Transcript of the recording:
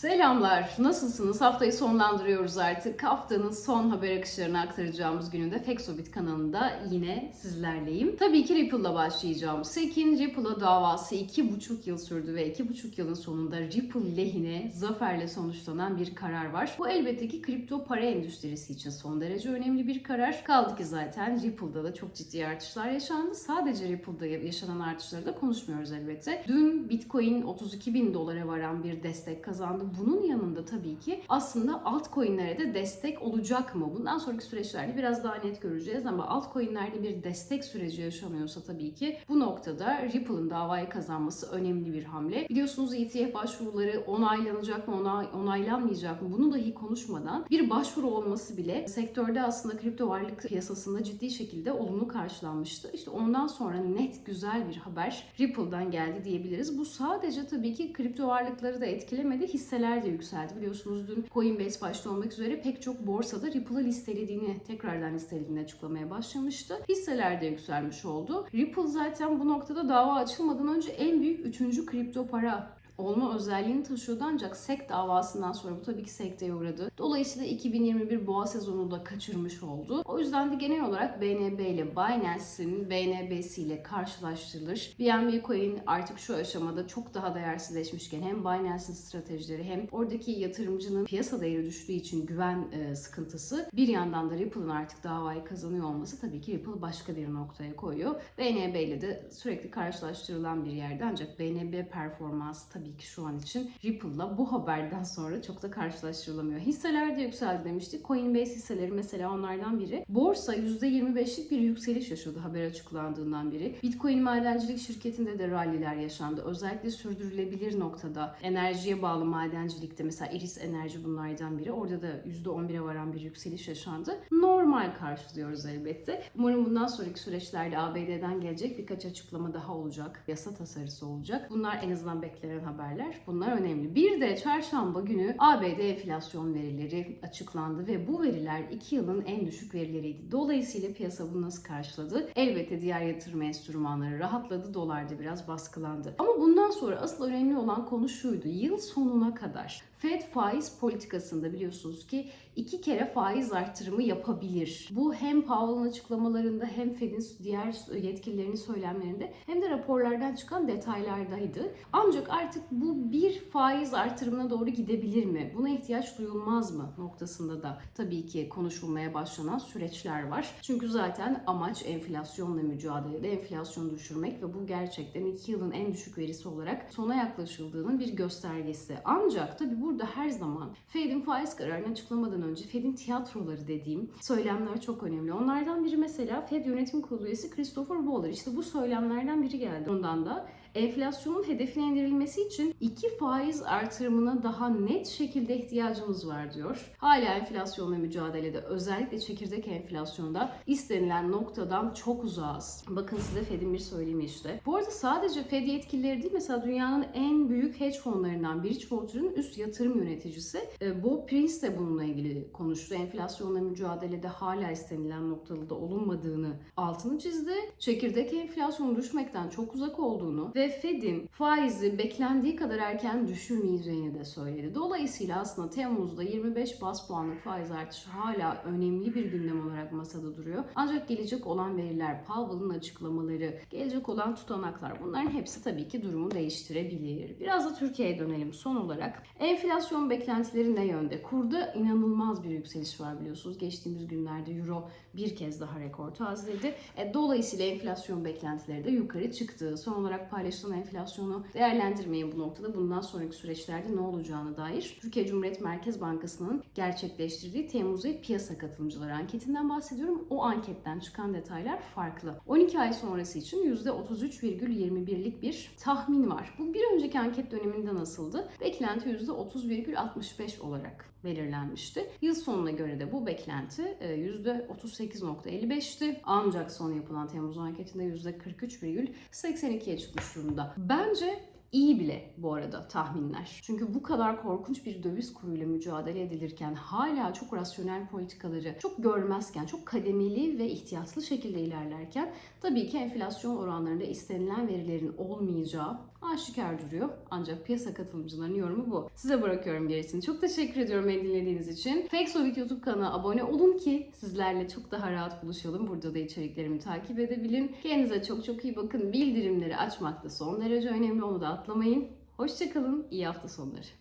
Selamlar, nasılsınız? Haftayı sonlandırıyoruz artık. Haftanın son haber akışlarını aktaracağımız gününde Fexobit kanalında yine sizlerleyim. Tabii ki Ripple'la başlayacağım. Sekin Ripple'a davası 2,5 yıl sürdü ve 2,5 yılın sonunda Ripple lehine zaferle sonuçlanan bir karar var. Bu elbette ki kripto para endüstrisi için son derece önemli bir karar. Kaldı ki zaten Ripple'da da çok ciddi artışlar yaşandı. Sadece Ripple'da yaşanan artışları da konuşmuyoruz elbette. Dün Bitcoin 32 bin dolara varan bir destek kazandı. Bunun yanında tabii ki aslında altcoin'lere de destek olacak mı? Bundan sonraki süreçlerde biraz daha net göreceğiz ama altcoin'lerde bir destek süreci yaşanıyorsa tabii ki bu noktada Ripple'ın davayı kazanması önemli bir hamle. Biliyorsunuz ETF başvuruları onaylanacak mı, onay, onaylanmayacak mı? Bunu dahi konuşmadan bir başvuru olması bile sektörde aslında kripto varlık piyasasında ciddi şekilde olumlu karşılanmıştı. İşte ondan sonra net güzel bir haber Ripple'dan geldi diyebiliriz. Bu sadece tabii ki kripto varlıkları da etkilemedi. Hisseler de yükseldi. Biliyorsunuz dün Coinbase başta olmak üzere pek çok borsada Ripple'ı listelediğini, tekrardan listelediğini açıklamaya başlamıştı. Hisseler de yükselmiş oldu. Ripple zaten bu noktada dava açılmadan önce en büyük üçüncü kripto para olma özelliğini taşıyordu ancak SEC davasından sonra bu tabii ki sekteye uğradı. Dolayısıyla 2021 boğa sezonunu da kaçırmış oldu. O yüzden de genel olarak BNB ile Binance'in BNB'siyle karşılaştırılır. BNB Coin artık şu aşamada çok daha değersizleşmişken hem Binance'in stratejileri hem oradaki yatırımcının piyasa değeri düştüğü için güven e, sıkıntısı bir yandan da Ripple'ın artık davayı kazanıyor olması tabii ki Ripple başka bir noktaya koyuyor. BNB ile de sürekli karşılaştırılan bir yerde ancak BNB performansı tabii ki şu an için Ripple'la bu haberden sonra çok da karşılaştırılamıyor. Hisseler de yükseldi demiştik. Coinbase hisseleri mesela onlardan biri. Borsa %25'lik bir yükseliş yaşadı haber açıklandığından beri. Bitcoin madencilik şirketinde de ralliler yaşandı. Özellikle sürdürülebilir noktada enerjiye bağlı madencilikte mesela Iris Enerji bunlardan biri. Orada da %11'e varan bir yükseliş yaşandı. Normal karşılıyoruz elbette. Umarım bundan sonraki süreçlerde ABD'den gelecek birkaç açıklama daha olacak. Yasa tasarısı olacak. Bunlar en azından beklenen haberler. Bunlar önemli. Bir de çarşamba günü ABD enflasyon verileri açıklandı ve bu veriler 2 yılın en düşük verileriydi. Dolayısıyla piyasa bunu nasıl karşıladı? Elbette diğer yatırım enstrümanları rahatladı. Dolar da biraz baskılandı. Ama bundan sonra asıl önemli olan konu şuydu. Yıl sonuna kadar Fed faiz politikasında biliyorsunuz ki iki kere faiz artırımı yapabilir. Bu hem Powell'ın açıklamalarında hem Fed'in diğer yetkililerinin söylemlerinde hem de raporlardan çıkan detaylardaydı. Ancak artık bu bir faiz artırımına doğru gidebilir mi? Buna ihtiyaç duyulmaz mı noktasında da tabii ki konuşulmaya başlanan süreçler var. Çünkü zaten amaç enflasyonla mücadelede enflasyonu düşürmek ve bu gerçekten iki yılın en düşük verisi olarak sona yaklaşıldığının bir göstergesi. Ancak tabii burada her zaman Fed'in faiz kararını açıklamadan önce Fed'in tiyatroları dediğim söylemler çok önemli. Onlardan biri mesela Fed Yönetim Kurulu üyesi Christopher Waller. İşte bu söylemlerden biri geldi. Ondan da enflasyonun hedefine indirilmesi için iki faiz artırımına daha net şekilde ihtiyacımız var diyor. Hala enflasyonla mücadelede özellikle çekirdek enflasyonda istenilen noktadan çok uzağız. Bakın size Fed'in bir söylemi işte. Bu arada sadece Fed yetkilileri değil mesela dünyanın en büyük hedge fonlarından Bridgewater'ın üst yatırım yöneticisi e, Bob Prince de bununla ilgili konuştu. Enflasyonla mücadelede hala istenilen noktada olunmadığını altını çizdi. Çekirdek enflasyonun düşmekten çok uzak olduğunu ve Fed'in faizi beklendiği kadar erken düşürmeyeceğini de söyledi. Dolayısıyla aslında Temmuz'da 25 bas puanlık faiz artışı hala önemli bir gündem olarak masada duruyor. Ancak gelecek olan veriler, Powell'ın açıklamaları, gelecek olan tutanaklar bunların hepsi tabii ki durumu değiştirebilir. Biraz da Türkiye'ye dönelim son olarak. Enflasyon beklentileri ne yönde? Kurda inanılmaz bir yükseliş var biliyorsunuz. Geçtiğimiz günlerde Euro bir kez daha rekor tazeledi. E, dolayısıyla enflasyon beklentileri de yukarı çıktı. Son olarak paylaşılan enflasyonu değerlendirmeyi bu noktada bundan sonraki süreçlerde ne olacağına dair Türkiye Cumhuriyet Merkez Bankası'nın gerçekleştirdiği Temmuz ayı piyasa katılımcıları anketinden bahsediyorum. O anketten çıkan detaylar farklı. 12 ay sonrası için %33,21'lik bir tahmin var. Bu bir önceki anket döneminde nasıldı? Beklenti %30,65 olarak belirlenmişti. Yıl sonuna göre de bu beklenti %38.55'ti. Ancak son yapılan Temmuz anketinde %43,82'ye çıkmış durumda. Bence iyi bile bu arada tahminler. Çünkü bu kadar korkunç bir döviz kuruyla mücadele edilirken hala çok rasyonel politikaları çok görmezken, çok kademeli ve ihtiyatlı şekilde ilerlerken tabii ki enflasyon oranlarında istenilen verilerin olmayacağı aşikar duruyor. Ancak piyasa katılımcılarının yorumu bu. Size bırakıyorum gerisini. Çok teşekkür ediyorum beni dinlediğiniz için. Fexovit YouTube kanalına abone olun ki sizlerle çok daha rahat buluşalım. Burada da içeriklerimi takip edebilin. Kendinize çok çok iyi bakın. Bildirimleri açmak da son derece önemli. Onu da atlamayın. Hoşçakalın. İyi hafta sonları.